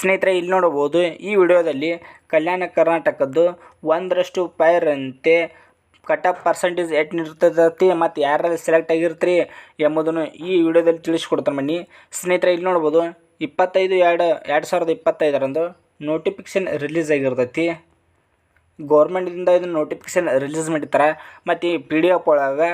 ಸ್ನೇಹಿತರೆ, ಇಲ್ಲಿ ನೋಡಬಹುದು ಈ ವಿಡಿಯೋದಲ್ಲಿ ಕಲ್ಯಾಣ ಕರ್ನಾಟಕದ್ದು ಒಂದರಷ್ಟು ಪೈರಂತೆ ಕಟ್ ಆಫ್ ಪರ್ಸೆಂಟೇಜ್ ಎಷ್ಟು ನಿರ್ತದತಿ ಮತ್ತು ಯಾರಲ್ಲಿ ಸೆಲೆಕ್ಟ್ ಆಗಿರ್ತೀರಿ ಎಂಬುದನ್ನು ಈ ವಿಡಿಯೋದಲ್ಲಿ ತಿಳಿಸ್ಕೊಡ್ತಾರೆ ಬನ್ನಿ. ಸ್ನೇಹಿತರೆ, ಇಲ್ಲಿ ನೋಡ್ಬೋದು ಇಪ್ಪತ್ತೈದು ಎರಡು ಎರಡು ಸಾವಿರದ ಇಪ್ಪತ್ತೈದರಂದು ನೋಟಿಫಿಕೇಶನ್ ರಿಲೀಸ್ ಆಗಿರ್ತೈತಿ. ಗೌರ್ಮೆಂಟಿಂದ ಇದನ್ನು ನೋಟಿಫಿಕೇಶನ್ ರಿಲೀಸ್ ಮಾಡಿರ್ತಾರೆ. ಮತ್ತು ಈ ಪಿ ಡಿ ಎಫ್ ಒಳಗೆ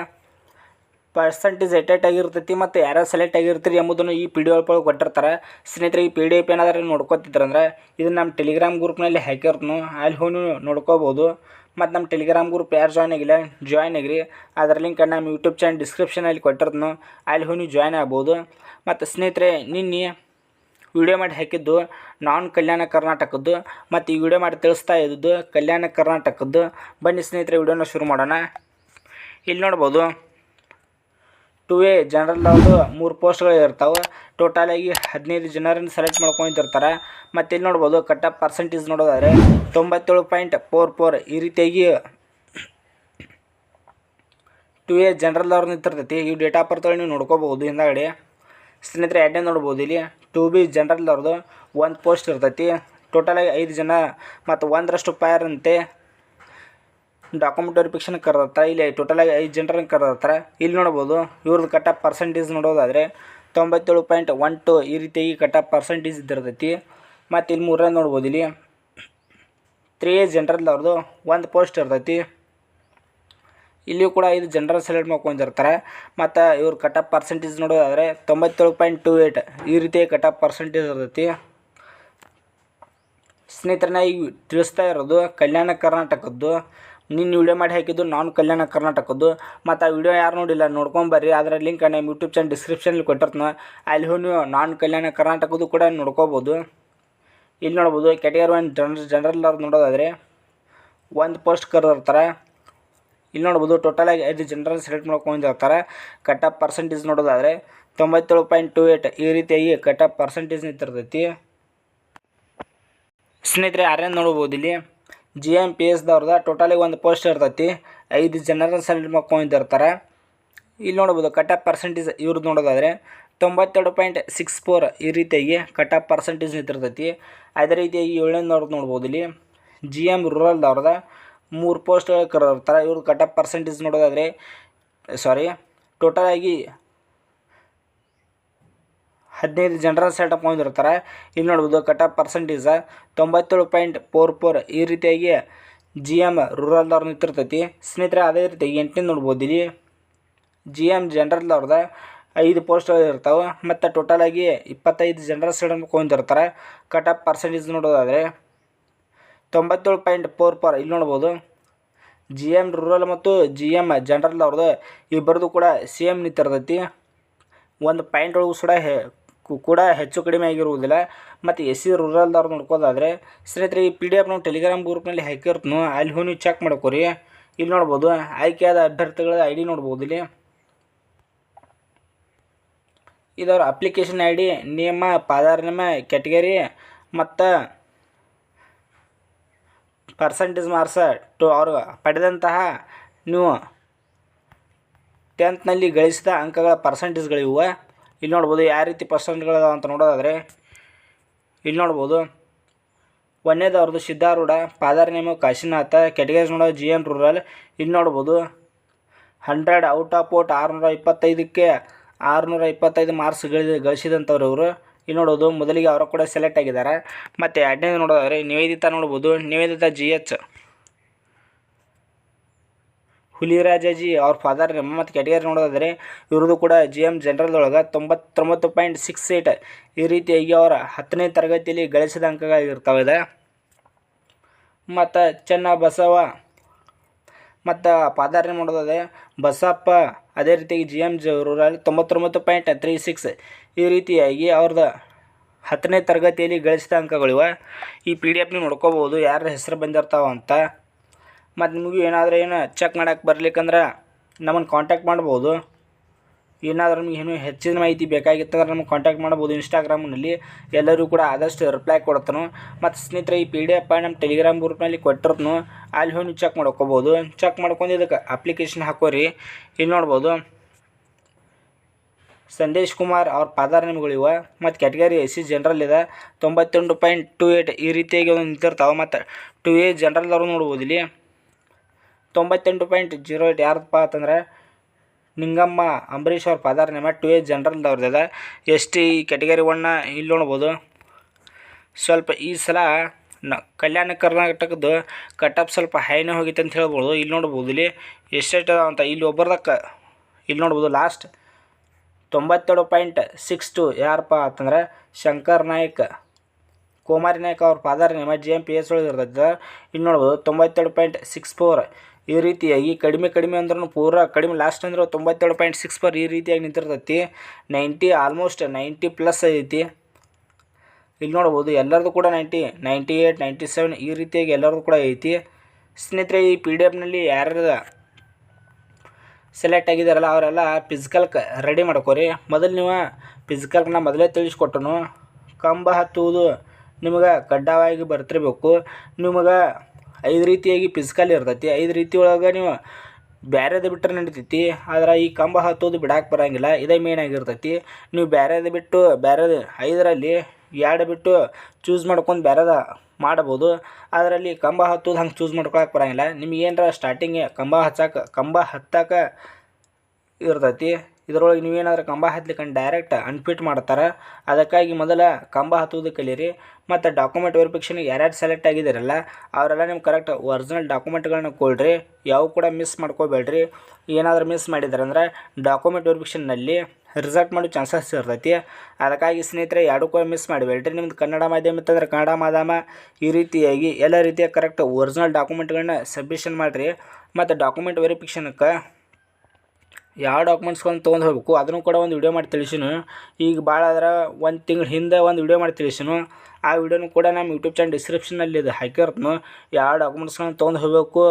ಪರ್ಸೆಂಟೇಜ್ ಎಟೆಟ್ ಆಗಿರ್ತೈತಿ ಮತ್ತು ಯಾರು ಸೆಲೆಕ್ಟ್ ಆಗಿರ್ತೀರಿ ಎಂಬುದನ್ನು ಈ ಪಿ ಡಿ ಎಫ್ ಒಳಗೆ ಕೊಟ್ಟಿರ್ತಾರೆ. ಸ್ನೇಹಿತರೆ, ಈ ಪಿ ಡಿ ಎಫ್ ಏನಾದರೂ ನೋಡ್ಕೋತಿದ್ರಂದ್ರೆ ಇದು ನಮ್ಮ ಟೆಲಿಗ್ರಾಮ್ ಗ್ರೂಪ್ನಲ್ಲಿ ಹಾಕಿರ್ತನು. ಅಲ್ಲಿ ಹೋಗಿ ನೋಡ್ಕೋಬೋದು. ಮತ್ತು ನಮ್ಮ ಟೆಲಿಗ್ರಾಮ್ ಗ್ರೂಪ್ ಯಾರು ಜಾಯ್ನ್ ಆಗಿಲ್ಲ ಜಾಯ್ನ್ ಆಗಿರಿ. ಅದರ ಲಿಂಕ್ ನಮ್ಮ ಯೂಟ್ಯೂಬ್ ಚಾನಲ್ ಡಿಸ್ಕ್ರಿಪ್ಷನಲ್ಲಿ ಕೊಟ್ಟಿರ್ತನು. ಅಲ್ಲಿ ಹೋಗಿ ಜಾಯ್ನ್ ಆಗ್ಬೋದು. ಮತ್ತು ಸ್ನೇಹಿತರೆ, ನಿನ್ನೆ ವಿಡಿಯೋ ಮಾಡಿ ಹಾಕಿದ್ದು ನಾನ್ ಕಲ್ಯಾಣ ಕರ್ನಾಟಕದ್ದು. ಮತ್ತು ಈ ವಿಡಿಯೋ ಮಾಡಿ ತಿಳಿಸ್ತಾ ಇದ್ದದ್ದು ಕಲ್ಯಾಣ ಕರ್ನಾಟಕದ್ದು. ಬನ್ನಿ ಸ್ನೇಹಿತರೆ ವಿಡಿಯೋನ ಶುರು ಮಾಡೋಣ. ಇಲ್ಲಿ ನೋಡ್ಬೋದು. ಟು ಎ ಜನರಲ್ದು ಮೂರು ಪೋಸ್ಟ್ಗಳು ಇರ್ತಾವೆ. ಟೋಟಲಾಗಿ ಹದಿನೈದು ಜನರನ್ನು ಸೆಲೆಕ್ಟ್ ಮಾಡ್ಕೊಂಡಿರ್ತಾರೆ. ಮತ್ತು ಇಲ್ಲಿ ನೋಡ್ಬೋದು ಕಟ್ ಆಫ್ ಪರ್ಸೆಂಟೇಜ್ ನೋಡೋದಾದ್ರೆ ತೊಂಬತ್ತೇಳು ಪಾಯಿಂಟ್ ಫೋರ್ ಫೋರ್ ಈ ರೀತಿಯಾಗಿ ಟು ಎ ಜನರಲ್ ಅವ್ರು ನಿಂತಿರ್ತೈತಿ. ಈ ಡೇಟ್ ಆಫ್ ಬರ್ತ್ ನೀವು ನೋಡ್ಕೋಬೋದು ಹಿಂದಾಗಡೆ ಸ್ನೇಹಿತರೆ ಎರಡನೇ ನೋಡ್ಬೋದು ಇಲ್ಲಿ ಟು ಬಿ ಜನರಲ್ ಅವ್ರದ್ದು ಒಂದು ಪೋಸ್ಟ್ ಇರ್ತೈತಿ. ಟೋಟಲಾಗಿ ಐದು ಜನ ಮತ್ತು ಒಂದರಷ್ಟು ಅಂತೆ. ಡಾಕ್ಯುಮೆಂಟ್ ವೆರಿಫಿಕೇಷನ್ ಕರೆದಿರ್ತಾರೆ ಇಲ್ಲಿ ಟೋಟಲಾಗಿ ಐದು ಜನರನ್ನು ಕರೆದಿರ್ತಾರೆ ಇಲ್ಲಿ ನೋಡ್ಬೋದು ಇವ್ರದ್ದು ಕಟ್ ಆಫ್ ಪರ್ಸೆಂಟೇಜ್ ನೋಡೋದಾದರೆ ತೊಂಬತ್ತೇಳು ಪಾಯಿಂಟ್ ಒನ್ ಟು ಈ ರೀತಿಯಾಗಿ ಕಟ್ ಆಫ್ ಪರ್ಸೆಂಟೇಜ್ ಇದ್ದಿರ್ತೈತಿ. ಮತ್ತು ಇಲ್ಲಿ ಮೂರನೇ ನೋಡ್ಬೋದು ಇಲ್ಲಿ ತ್ರೀ ಜನರಲ್ ಅವ್ರದ್ದು ಒಂದು ಪೋಸ್ಟ್ ಇರ್ತೈತಿ. ಇಲ್ಲಿಯೂ ಕೂಡ ಐದು ಜನರಲ್ ಸೆಲೆಕ್ಟ್ ಮಾಡ್ಕೊಂಡಿರ್ತಾರೆ. ಮತ್ತು ಇವ್ರು ಕಟ್ ಆಫ್ ಪರ್ಸೆಂಟೇಜ್ ನೋಡೋದಾದರೆ ತೊಂಬತ್ತೇಳು ಪಾಯಿಂಟ್ ಟು ಏಯ್ಟ್ ಈ ರೀತಿ ಕಟ್ ಆಫ್ ಪರ್ಸೆಂಟೇಜ್ ಇರ್ತೈತಿ. ಸ್ನೇಹಿತರನ್ನ ಈಗ ತಿಳಿಸ್ತಾ ಇರೋದು ಕಲ್ಯಾಣ ಕರ್ನಾಟಕದ್ದು. ನಿನ್ನ ವಿಡಿಯೋ ಮಾಡಿ ಹಾಕಿದ್ದು, ನಾನು ಕಲ್ಯಾಣ ಕರ್ನಾಟಕದ್ದು. ಮತ್ತು ಆ ವಿಡಿಯೋ ಯಾರು ನೋಡಿಲ್ಲ ನೋಡ್ಕೊಂಬರ್ರಿ ಅದರ ಲಿಂಕ್ ನಮ್ಮ ಯೂಟ್ಯೂಬ್ ಚಾನಲ್ ಡಿಸ್ಕ್ರಿಪ್ಷನಲ್ಲಿ ಕೊಟ್ಟಿರ್ತೀನಿ. ಅಲ್ಲಿ ಹೋಗಿ ನೀವು ನಾನು ಕಲ್ಯಾಣ ಕರ್ನಾಟಕದ್ದು ಕೂಡ ನೋಡ್ಕೋಬೋದು. ಇಲ್ಲಿ ನೋಡ್ಬೋದು ಕ್ಯಾಟಗರಿ ಒನ್ ಜನರಲ್ ಜನರಲ್ ಅವ್ರು ನೋಡೋದಾದರೆ, ಒಂದು ಪೋಸ್ಟ್ ಕರೆದಿರ್ತಾರೆ ಇಲ್ಲಿ ನೋಡ್ಬೋದು ಟೋಟಲಾಗಿ ಐದು ಜನರಲ್ ಸೆಲೆಕ್ಟ್ ಮಾಡ್ಕೊಂಡಿರ್ತಾರೆ ಕಟ್ ಆಫ್ ಪರ್ಸೆಂಟೇಜ್ ನೋಡೋದಾದರೆ, ತೊಂಬತ್ತೇಳು ಪಾಯಿಂಟ್ ಟು ಏಟ್ ಈ ರೀತಿಯಾಗಿ ಕಟ್ ಆಫ್ ಪರ್ಸೆಂಟೇಜ್ ನಿಂತಿರ್ತೈತಿ. ಸ್ನೇಹಿತರೆ ಯಾರೇನು ನೋಡ್ಬೋದು ಇಲ್ಲಿ? ಜಿ ಎಂ ಪಿ ಎಸ್ದವ್ರದ ಟೋಟಲಿ ಒಂದು ಪೋಸ್ಟ್ ಇರ್ತೈತಿ. ಐದು ಜನರಲ್ ಸೆಲೆಕ್ಟ್ ಇರ್ತಾರೆ. ಇಲ್ಲಿ ನೋಡ್ಬೋದು ಕಟ್ ಆಫ್ ಪರ್ಸೆಂಟೇಜ್ ಇವ್ರದ್ದು ನೋಡೋದಾದರೆ ತೊಂಬತ್ತೆರಡು ಪಾಯಿಂಟ್ ಸಿಕ್ಸ್ ಫೋರ್ ಈ ರೀತಿಯಾಗಿ ಕಟ್ ಆಫ್ ಪರ್ಸೆಂಟೇಜ್ ನಿಂತಿರ್ತೈತಿ. ಅದೇ ರೀತಿಯಾಗಿ ಏಳನೇದವ್ರದ್ದು ನೋಡ್ಬೋದು ಇಲ್ಲಿ ಜಿ ಎಂ ರೂರಲ್ದವ್ರದ ಮೂರು ಪೋಸ್ಟ್ ಕರೆದಿರ್ತಾರೆ ಇವ್ರದ್ದು ಕಟ್ ಆಫ್ ಪರ್ಸೆಂಟೇಜ್ ನೋಡೋದಾದರೆ ಸಾರಿ ಟೋಟಲಾಗಿ ಹದಿನೈದು ಜನರಲ್ ಸೆಟಪ್ ಹೊಂದಿರ್ತಾರೆ ಇಲ್ಲಿ ನೋಡ್ಬೋದು ಕಟ್ ಆಫ್ ಪರ್ಸೆಂಟೇಜ ತೊಂಬತ್ತೇಳು ಪಾಯಿಂಟ್ ಫೋರ್ ಫೋರ್ ಈ ರೀತಿಯಾಗಿ ಜಿ ಎಂ ರೂರಲ್ದವ್ರು ನಿಂತಿರ್ತೈತಿ. ಸ್ನೇಹಿತರೆ, ಅದೇ ರೀತಿ ಎಂಟನೇ ನೋಡ್ಬೋದು ಇಲ್ಲಿ ಜಿ ಎಂ ಜನರಲ್ದವ್ರದ ಐದು ಪೋಸ್ಟ್ಗಳು ಇರ್ತಾವೆ. ಮತ್ತು ಟೋಟಲಾಗಿ ಇಪ್ಪತ್ತೈದು ಜನರಲ್ ಸೆಟಪ್ ಹೊಂದಿರ್ತಾರೆ ಕಟ್ ಆಫ್ ಪರ್ಸೆಂಟೇಜ್ ನೋಡೋದಾದರೆ ತೊಂಬತ್ತೇಳು ಪಾಯಿಂಟ್ ಫೋರ್ ಫೋರ್ ಇಲ್ಲಿ ನೋಡ್ಬೋದು. ಜಿ ಎಂ ರೂರಲ್ ಮತ್ತು ಜಿ ಎಂ ಜನರಲ್ ಅವ್ರದ್ದು ಇಬ್ಬರದು ಕೂಡ ಸೇಮ್ ನಿಂತಿರ್ತೈತಿ. ಒಂದು ಪಾಯಿಂಟ್ ಒಳಗೂ ಕು- ಕೂಡ ಹೆಚ್ಚು ಕಡಿಮೆ ಆಗಿರುವುದಿಲ್ಲ. ಮತ್ತು ಎಸ್ ಸಿ ರೂರಲ್ದವ್ರು ನೋಡ್ಕೋದಾದರೆ, ಸ್ನೇಹಿತರೆ, ಈ ಪಿ ಡಿ ಎಫ್ ನಾವು ಟೆಲಿಗ್ರಾಮ್ ಗ್ರೂಪ್ನಲ್ಲಿ ಹಾಕಿರ್ತೀನೋ ಅಲ್ಲಿ ಹೋಗಿ ನೀವು ಚೆಕ್ ಮಾಡ್ಕೋರಿ. ಇಲ್ಲಿ ನೋಡ್ಬೋದು, ಆಯ್ಕೆಯಾದ ಅಭ್ಯರ್ಥಿಗಳ ಐ ಡಿ ನೋಡ್ಬೋದು ಇಲ್ಲಿ. ಇದರ application I D name father name category ಮತ್ತು ಪರ್ಸಂಟೇಜ್ ಮಾರ್ಕ್ಸ ಟು ಅವರು ಪಡೆದಂತಹ ನೀವು ಟೆಂತ್ನಲ್ಲಿ ಗಳಿಸಿದ ಅಂಕಗಳ ಪರ್ಸಂಟೇಜ್ಗಳಿವು ಇಲ್ಲಿ ನೋಡ್ಬೋದು ಯಾವ ರೀತಿ ಪರ್ಸೆಂಟ್ಗಳು ಅಂತ ನೋಡೋದಾದರೆ, ಇಲ್ಲಿ ನೋಡ್ಬೋದು ಒಂದನೇದವ್ರದ್ದು Siddharudha father name, Kashinatha category ನೋಡೋ ಜಿ ಎನ್ ರೂರಲ್. ಇಲ್ಲಿ ನೋಡ್ಬೋದು, ಹಂಡ್ರೆಡ್ ಔಟ್ ಆಫ್ ಔಟ್ ಆರುನೂರ ಇಪ್ಪತ್ತೈದಕ್ಕೆ ಆರುನೂರ ಇಪ್ಪತ್ತೈದು ಮಾರ್ಕ್ಸ್ ಗಳಿದ, ಗಳಿಸಿದಂಥವ್ರು ಇವರು. ಇಲ್ಲಿ ನೋಡೋದು ಮೊದಲಿಗೆ ಅವರು ಕೂಡ ಸೆಲೆಕ್ಟ್ ಆಗಿದ್ದಾರೆ. ಮತ್ತು ಎರಡನೇದು ನೋಡೋದಾದರೆ, ನಿವೇದಿತಾ ನೋಡ್ಬೋದು, ನಿವೇದಿತಾ ಜಿ ಎಚ್. ಹುಲಿರಾಜಾಜಿ, ಅವ್ರ ಫಾದರ್ ಮತ್ತು ಕೆಟಗರಿ ನೋಡೋದಾದರೆ ಇವ್ರದ್ದು ಕೂಡ ಜಿ ಎಂ ಜನರಲ್ದೊಳಗೆ ತೊಂಬತ್ತೊಂಬತ್ತು ಪಾಯಿಂಟ್ ಸಿಕ್ಸ್ ಏಟ್ ಈ ರೀತಿಯಾಗಿ ಅವರ ಹತ್ತನೇ ತರಗತಿಯಲ್ಲಿ ಗಳಿಸಿದ ಅಂಕಗಳಿರ್ತಾವೆ ಇದೆ ಮತ್ತು ಚೆನ್ನ ಬಸವ, ಮತ್ತು ಪಾದಾರ್ಯ ನೋಡೋದಾದ್ರೆ, ಬಸಪ್ಪ ಅದೇ ರೀತಿಯಾಗಿ ಜಿ ಎಂ ಜೂರಲ್ಲಿ ತೊಂಬತ್ತೊಂಬತ್ತು ಪಾಯಿಂಟ್ ತ್ರೀ ಸಿಕ್ಸ್ ಈ ರೀತಿಯಾಗಿ ಅವ್ರದ್ದು ಹತ್ತನೇ ತರಗತಿಯಲ್ಲಿ ಗಳಿಸಿದ ಅಂಕಗಳಿವೆ. ಈ ಪಿ ಡಿ ಎಫ್ ನೀವು ನೋಡ್ಕೋಬೋದು ಯಾರ ಹೆಸರು ಬಂದಿರ್ತಾವ ಅಂತ. ಮತ್ತು ನಿಮಗೂ ಏನಾದರೂ ಏನು ಚೆಕ್ ಮಾಡಕ್ಕೆ ಬರ್ಲಿಕ್ಕಂದ್ರೆ ನಮ್ಮನ್ನು ಕಾಂಟ್ಯಾಕ್ಟ್ ಮಾಡ್ಬೋದು. ಏನಾದರೂ ನಿಮ್ಗೆ ಏನು ಹೆಚ್ಚಿನ ಮಾಹಿತಿ ಬೇಕಾಗಿತ್ತಂದ್ರೆ ನಮ್ಗೆ ಕಾಂಟ್ಯಾಕ್ಟ್ ಮಾಡ್ಬೋದು ಇನ್ಸ್ಟಾಗ್ರಾಮ್ನಲ್ಲಿ ಎಲ್ಲರೂ ಕೂಡ ಆದಷ್ಟು ರಿಪ್ಲೈ ಕೊಡ್ತಾನು. ಮತ್ತು ಸ್ನೇಹಿತರೆ, ಈ ಪಿ ಡಿ ಎಫ್ ನಮ್ಮ ಟೆಲಿಗ್ರಾಮ್ ಗ್ರೂಪ್ನಲ್ಲಿ ಕೊಟ್ಟಿರ್ತನು. ಅಲ್ಲಿ ಹೋಗಿ ನೀವು ಚೆಕ್ ಮಾಡ್ಕೋಬೋದು. ಚೆಕ್ ಮಾಡ್ಕೊಂಡು ಇದಕ್ಕೆ ಅಪ್ಲಿಕೇಶನ್ ಹಾಕೋರಿ. ಇಲ್ಲಿ ನೋಡ್ಬೋದು. ಸಂದೇಶ್ ಕುಮಾರ್ ಅವ್ರ ಪಾದಾರ್ ನೇಮ್ಗಳಿವೆ ಮತ್ತು ಕ್ಯಾಟಗರಿ ಎಸ್ ಸಿ ಜನರಲ್ ಇದೆ. ತೊಂಬತ್ತೆಂಟು ಪಾಯಿಂಟ್ ಟು ಏಟ್ ಈ ರೀತಿಯಾಗಿ ಒಂದು ನಿಂತಿರ್ತಾವೆ. ಮತ್ತು ಟು ಎ ಜನರಲ್ದವ್ರು ನೋಡ್ಬೋದು ಇಲ್ಲಿ. ತೊಂಬತ್ತೆಂಟು ಪಾಯಿಂಟ್ ಜೀರೋ ಏಟ್ ಯಾರ್ದಪ್ಪ ಅಂತಂದ್ರೆ ನಿಂಗಮ್ಮ ಅಂಬರೀಷ್ ಅವ್ರ ಫಾದರ್ ನೇಮ ಟು ಎ ಜನರಲ್ದವ್ರದ್ದು ಇದೆ ಎಸ್ ಟಿ ಕ್ಯಾಟಗರಿ ಒನ್ನ ಇಲ್ಲಿ ನೋಡ್ಬೋದು. ಸ್ವಲ್ಪ ಈ ಸಲ ನ ಕಲ್ಯಾಣ ಕರ್ನಾಟಕದ್ದು ಕಟಪ್ ಸ್ವಲ್ಪ ಹೈನೇ ಹೋಗಿತ್ತು ಅಂತ ಹೇಳ್ಬೋದು. ಇಲ್ಲಿ ನೋಡ್ಬೋದು ಇಲ್ಲಿ ಎಷ್ಟೆಷ್ಟು ಅಂತ. ಇಲ್ಲಿ ಒಬ್ಬರದಕ್ಕೆ ಇಲ್ಲಿ ನೋಡ್ಬೋದು ಲಾಸ್ಟ್ ತೊಂಬತ್ತೆರಡು ಪಾಯಿಂಟ್ ಸಿಕ್ಸ್ ಟು ಯಾರಪ್ಪ ಅಂತಂದ್ರೆ ಶಂಕರ್ ನಾಯ್ಕ. ಕುಮಾರಿ ನಾಯ್ಕ ಅವ್ರ father name G M P S ಒಳಗೆ ಇರ್ತೈತೆ ಇಲ್ಲಿ ನೋಡ್ಬೋದು ತೊಂಬತ್ತೆರಡು ಪಾಯಿಂಟ್ ಸಿಕ್ಸ್ ಫೋರ್ ಈ ರೀತಿಯಾಗಿ ಕಡಿಮೆ ಕಡಿಮೆ ಅಂದ್ರೂ ಪೂರ ಕಡಿಮೆ ಲಾಸ್ಟ್ ಅಂದ್ರೆ ತೊಂಬತ್ತೇಳು ಪಾಯಿಂಟ್ ಸಿಕ್ಸ್ ಪರ್ ಈ ರೀತಿಯಾಗಿ ನಿಂತಿರ್ತೈತಿ. ನೈಂಟಿ ಆಲ್ಮೋಸ್ಟ್ ನೈಂಟಿ ಪ್ಲಸ್ ಐತಿ. ಇಲ್ಲಿ ನೋಡ್ಬೋದು ಎಲ್ಲರದು ಕೂಡ ninety ninety eight ninety seven ಈ ರೀತಿಯಾಗಿ ಎಲ್ಲರದು ಕೂಡ ಐತಿ. ಸ್ನೇಹಿತರೆ, ಈ ಪಿ ಡಿ ಎಫ್ನಲ್ಲಿ ಯಾರ್ಯಾರು ಸೆಲೆಕ್ಟ್ ಆಗಿದ್ದಾರಲ್ಲ ಅವರೆಲ್ಲ ಫಿಸಿಕಲ್ಗೆ ರೆಡಿ ಮಾಡ್ಕೋರಿ. ಮೊದಲು ನೀವು ಫಿಸಿಕಲ್ಗೆ ನಾ ಮೊದಲೇ ತಿಳಿಸ್ಕೊಟ್ಟನು. ಕಂಬ ಹತ್ತುವುದು ನಿಮಗೆ ಕಡ್ಡಾಯವಾಗಿ ಬರ್ತಿರ್ಬೇಕು. ನಿಮಗೆ ಐದು ರೀತಿಯಾಗಿ ಫಿಸಿಕಲ್ ಇರ್ತೈತಿ. ಐದು ರೀತಿ ಒಳಗೆ ನೀವು ಬ್ಯಾರೆದು ಬಿಟ್ಟರೆ ನಡಿತೈತಿ. ಆದ್ರೆ ಈ ಕಂಬ ಹತ್ತೋದು ಬಿಡಕ್ಕೆ ಬರೋಂಗಿಲ್ಲ. ಇದೇ ಮೇನ್ ಆಗಿರ್ತೈತಿ. ನೀವು ಬ್ಯಾರೆದು ಬಿಟ್ಟು ಬ್ಯಾರೆದು ಐದರಲ್ಲಿ ಎರಡು ಬಿಟ್ಟು ಚೂಸ್ ಮಾಡ್ಕೊಂಡು ಬೇರೆದ ಮಾಡ್ಬೋದು. ಅದರಲ್ಲಿ ಕಂಬ ಹತ್ತೋದು ಹಂಗೆ ಚೂಸ್ ಮಾಡ್ಕೊಳಕ್ಕೆ ಬರೋಂಗಿಲ್ಲ. ನಿಮ್ಗೆ ಏನರ ಸ್ಟಾರ್ಟಿಂಗ್ ಕಂಬ ಹಚ್ಚಕ್ಕೆ ಕಂಬ ಹತ್ತಕ್ಕೆ ಇರ್ತೈತಿ. ಇದ್ರೊಳಗೆ ನೀವೇನಾದರೂ ಕಂಬ ಹತ್ಲಿಕ್ಕೆ ಡೈರೆಕ್ಟ್ ಅನ್ಫಿಟ್ ಮಾಡ್ತಾರೆ, ಅದಕ್ಕಾಗಿ ಮೊದಲ ಕಂಬ ಹತ್ತುವುದು ಕಲೀರಿ, ಮತ್ತು ಡಾಕ್ಯುಮೆಂಟ್ ವೆರಿಫಿಕೇಷನ್ಗೆ ಯಾರ್ಯಾರು ಸೆಲೆಕ್ಟ್ ಆಗಿದ್ದಾರಲ್ಲ, ಅವರೆಲ್ಲ ನಿಮ್ಮ ಕರೆಕ್ಟ್ ಒರಿಜಿನಲ್ ಡಾಕ್ಯುಮೆಂಟ್ಗಳನ್ನ ಕೊಡ್ರಿ, ಯಾವ ಕೂಡ ಮಿಸ್ ಮಾಡ್ಕೋಬೇಡ್ರಿ. ಏನಾದರೂ ಮಿಸ್ ಮಾಡಿದ್ದಾರೆ ಅಂದ್ರೆ ಡಾಕ್ಯುಮೆಂಟ್ ವೆರಿಫಿಕೇಷನ್ನಲ್ಲಿ ರಿಸಲ್ಟ್ ಮಾಡೋ ಚಾನ್ಸಸ್ ಇರ್ತೈತಿ. ಅದಕ್ಕಾಗಿ ಸ್ನೇಹಿತರೆ ಎರಡೂ ಕೂಡ ಮಿಸ್ ಮಾಡಬೇಡ್ರಿ. ನಿಮ್ದು ಕನ್ನಡ ಮಾಧ್ಯಮ ಇತ್ತಂದ್ರೆ ಕನ್ನಡ ಮಾಧ್ಯಮ ಈ ರೀತಿಯಾಗಿ ಎಲ್ಲ ರೀತಿಯ ಕರೆಕ್ಟ್ ಒರಿಜಿನಲ್ ಡಾಕ್ಯುಮೆಂಟ್ಗಳನ್ನ ಸಬ್ಮಿಷನ್ ಮಾಡಿರಿ, ಮತ್ತು ಡಾಕ್ಯುಮೆಂಟ್ ವೆರಿಫಿಕೇಷನ್ಗೆ ಯಾವ ಡಾಕ್ಯುಮೆಂಟ್ಸ್ಗಳನ್ನ ತೊಗೊಂಡು ಹೋಗ್ಬೇಕು, ಅದನ್ನು ಕೂಡ ಒಂದು ವಿಡಿಯೋ ಮಾಡಿ ತಿಳಿಸಿನು. ಈಗ ಭಾಳ ಆದ್ರೆ ಒಂದು ತಿಂಗ್ಳು ಹಿಂದೆ ಒಂದು ವಿಡಿಯೋ ಮಾಡಿ ತಿಳಿಸಿನು. ಆ ವೀಡಿಯೋನು ಕೂಡ ನಮ್ಮ ಯೂಟ್ಯೂಬ್ ಚಾನಲ್ ಡಿಸ್ಕ್ರಿಪ್ಷನಲ್ಲಿ ಇದು ಹಾಕಿರ್ತನು ಯಾವ ಡಾಕ್ಯುಮೆಂಟ್ಸ್ಗಳನ್ನ ತೊಗೊಂಡು ಹೋಗಬೇಕು,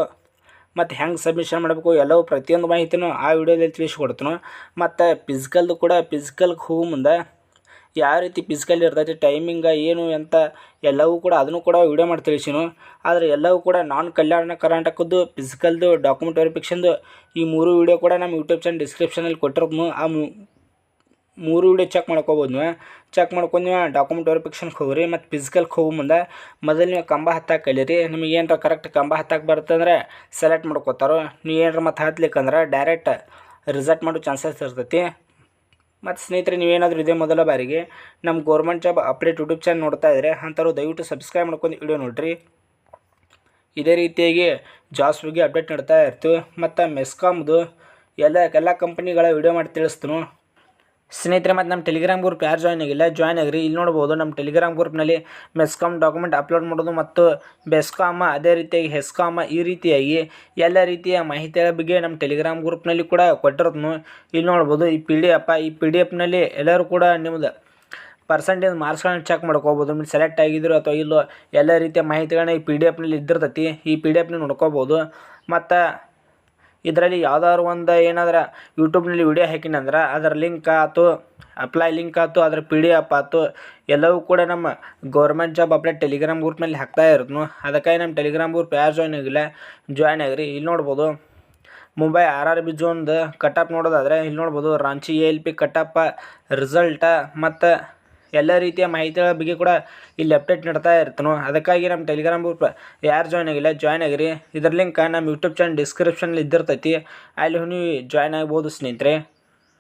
ಮತ್ತು ಹೆಂಗೆ ಸಬ್ಮಿಷನ್ ಮಾಡಬೇಕು, ಎಲ್ಲವೂ ಪ್ರತಿಯೊಂದು ಮಾಹಿತಿನೂ ಆ ವಿಡಿಯೋದಲ್ಲಿ ತಿಳಿಸ್ಕೊಡ್ತನು ಮತ್ತು ಫಿಸಿಕಲ್ದು ಕೂಡ ಫಿಸಿಕಲ್ಗೆ ಹೋಗೋ ಮುಂದೆ ಯಾವ ರೀತಿ ಫಿಸಿಕಲ್ ಇರ್ತೈತಿ ಟೈಮಿಂಗ ಏನು ಅಂತ ಎಲ್ಲವೂ ಕೂಡ ಅದನ್ನು ಕೂಡ ವೀಡಿಯೋ ಮಾಡಿ ತಿಳಿಸಿನು ಆದರೆ ಎಲ್ಲವೂ ಕೂಡ ನಾನ್ ಕಲ್ಯಾಣ ಕರ್ನಾಟಕದ್ದು ಫಿಸಿಕಲ್ದು ಡಾಕ್ಯುಮೆಂಟ್ ವೆರಿಫಿಕೇಷನ್ದು ಈ ಮೂರು ವಿಡಿಯೋ ಕೂಡ ನಮ್ಮ ಯೂಟ್ಯೂಬ್ ಚಾನಲ್ ಡಿಸ್ಕ್ರಿಪ್ಷನಲ್ಲಿ ಕೊಟ್ಟಿರೋದು ಆ ಮೂರು ವಿಡಿಯೋ ಚೆಕ್ ಮಾಡ್ಕೋಬೋದು ನೀವು ಚೆಕ್ ಮಾಡ್ಕೊಂಡು ನೀವು ಡಾಕ್ಯುಮೆಂಟ್ ವೆರಿಫಿಕೇಷನ್ಗೆ ಹೋಗ್ರಿ, ಮತ್ತು ಫಿಸಿಕಲ್ಗೆ ಹೋಗು ಮುಂದೆ. ಮೊದಲು ನೀವು ಕಂಬ ಹತ್ತಕ್ಕೆ ಕಲೀರಿ. ನಿಮಗೆ ಏನರ ಕರೆಕ್ಟ್ ಕಂಬ ಹತ್ತಕ್ಕೆ ಬರ್ತಂದ್ರೆ ಸೆಲೆಕ್ಟ್ ಮಾಡ್ಕೋತಾರೋ. ನೀವು ಏನರ ಮತ್ತು ಹತ್ಲಿಕ್ಕಂದ್ರೆ ಡೈರೆಕ್ಟ್ ರಿಸಲ್ಟ್ ಮಾಡೋ ಚಾನ್ಸಸ್ ಇರ್ತೈತಿ. ಮತ್ತು ಸ್ನೇಹಿತರೆ, ನೀವೇನಾದರೂ ಇದೇ ಮೊದಲ ಬಾರಿಗೆ ನಮ್ಮ government job update YouTube channel ನೋಡ್ತಾ ಇದ್ದರೆ ಅಂಥವ್ರು ದಯವಿಟ್ಟು ಸಬ್ಸ್ಕ್ರೈಬ್ ಮಾಡ್ಕೊಂಡು ವಿಡಿಯೋ ನೋಡಿರಿ. ಇದೇ ರೀತಿಯಾಗಿ ಜಾಬ್ಸ್ ಬಗ್ಗೆ ಅಪ್ಡೇಟ್ ನೀಡ್ತಾ ಇರ್ತೀವಿ. ಮತ್ತು ಮೆಸ್ಕಾಮ್ದು ಎಲ್ಲ ಎಲ್ಲ ಕಂಪ್ನಿಗಳ ವಿಡಿಯೋ ಮಾಡಿ ತಿಳಿಸ್ತೀನಿ. ಸ್ನೇಹಿತರೆ, ಮತ್ತು ನಮ್ಮ ಟೆಲಿಗ್ರಾಮ್ ಗ್ರೂಪ್ ಯಾರು ಜಾಯ್ನ್ ಆಗಿಲ್ಲ ಜಾಯ್ನ್ ಆಗಿರಿ. ಇಲ್ಲಿ ನೋಡ್ಬೋದು, ನಮ್ಮ ಟೆಲಿಗ್ರಾಮ್ ಗ್ರೂಪ್ನಲ್ಲಿ ಮೆಸ್ಕಾಮ್ ಡಾಕ್ಯುಮೆಂಟ್ ಅಪ್ಲೋಡ್ ಮಾಡೋದು ಮತ್ತು ಬೆಸ್ಕಾಮ ಅದೇ ರೀತಿಯಾಗಿ ಹೆಸ್ಕಾಮ ಈ ರೀತಿಯಾಗಿ ಎಲ್ಲ ರೀತಿಯ ಮಾಹಿತಿಯ ಬಗ್ಗೆ ನಮ್ಮ ಟೆಲಿಗ್ರಾಮ್ ಗ್ರೂಪ್ನಲ್ಲಿ ಕೂಡ ಕೊಟ್ಟಿರೋದ್ನು. ಇಲ್ಲಿ ನೋಡ್ಬೋದು, ಈ ಪಿ ಡಿ ಎಫ್ ಈ ಪಿ ಡಿ ಎಫ್ನಲ್ಲಿ ಎಲ್ಲರೂ ಕೂಡ ನಿಮ್ಮದು ಪರ್ಸೆಂಟೇಜ್ ಮಾರ್ಕ್ಸ್ಗಳನ್ನ ಚೆಕ್ ಮಾಡ್ಕೋಬೋದು. ನಿಮ್ಗೆ ಸೆಲೆಕ್ಟ್ ಆಗಿದ್ರು ಅಥವಾ ಇಲ್ಲೋ, ಎಲ್ಲ ರೀತಿಯ ಮಾಹಿತಿಗಳನ್ನ ಈ ಪಿ ಡಿ ಎಫ್ನಲ್ಲಿ ಇದ್ದಿರ್ತೈತಿ, ಈ ಪಿ ಡಿ ಎಫ್ನ ನೋಡ್ಕೋಬೋದು. ಮತ್ತು ಇದರಲ್ಲಿ ಯಾವ್ದಾದ್ರು ಒಂದು ಏನಾದ್ರೆ ಯೂಟ್ಯೂಬ್ನಲ್ಲಿ ವಿಡಿಯೋ ಹಾಕಿನಂದ್ರೆ ಅದರ ಲಿಂಕ್ ಆಯ್ತು ಅಪ್ಲೈ ಲಿಂಕ್ ಆಯ್ತು ಅದ್ರ ಪಿ ಡಿ ಎಫ್ ಆಯ್ತು ಎಲ್ಲವೂ ಕೂಡ ನಮ್ಮ ಗೌರ್ಮೆಂಟ್ ಜಾಬ್ ಅಪ್ಲೈ ಟೆಲಿಗ್ರಾಮ್ ಗ್ರೂಪ್ನಲ್ಲಿ ಹಾಕ್ತಾ ಇರೋದು ಅದಕ್ಕಾಗಿ ನಮ್ಮ ಟೆಲಿಗ್ರಾಮ್ ಗ್ರೂಪ್ ಯಾರು ಜಾಯ್ನ್ ಆಗಿಲ್ಲ ಜಾಯ್ನ್ ಆಗಿರಿ. ಇಲ್ಲಿ ನೋಡ್ಬೋದು, ಮುಂಬೈ ಆರ್ ಆರ್ ಬಿ ಜೋನ್ದು ಕಟಪ್ ನೋಡೋದಾದರೆ ಇಲ್ಲಿ ನೋಡ್ಬೋದು Ranchi A L P cutoff result ಮತ್ತು ಎಲ್ಲ ರೀತಿಯ ಮಾಹಿತಿಗಳ ಬಗ್ಗೆ ಕೂಡ ಇಲ್ಲಿ ಅಪ್ಡೇಟ್ ನೀಡ್ತಾ ಇರ್ತಾನು, ಅದಕ್ಕಾಗಿ ನಮ್ಮ ಟೆಲಿಗ್ರಾಮ್ ಗ್ರೂಪ್ ಯಾರು ಜಾಯ್ನ್ ಆಗಿಲ್ಲ ಜಾಯ್ನ್ ಆಗಿರಿ. ಇದ್ರ ಲಿಂಕ್ ನಮ್ಮ ಯೂಟ್ಯೂಬ್ ಚಾನಲ್ ಡಿಸ್ಕ್ರಿಪ್ಷನಲ್ಲಿ ಇದ್ದಿರ್ತೈತಿ ಅಲ್ಲಿ ನೀವು ಜಾಯ್ನ್ ಆಗ್ಬೋದು ಸ್ನೇಹಿತರೆ.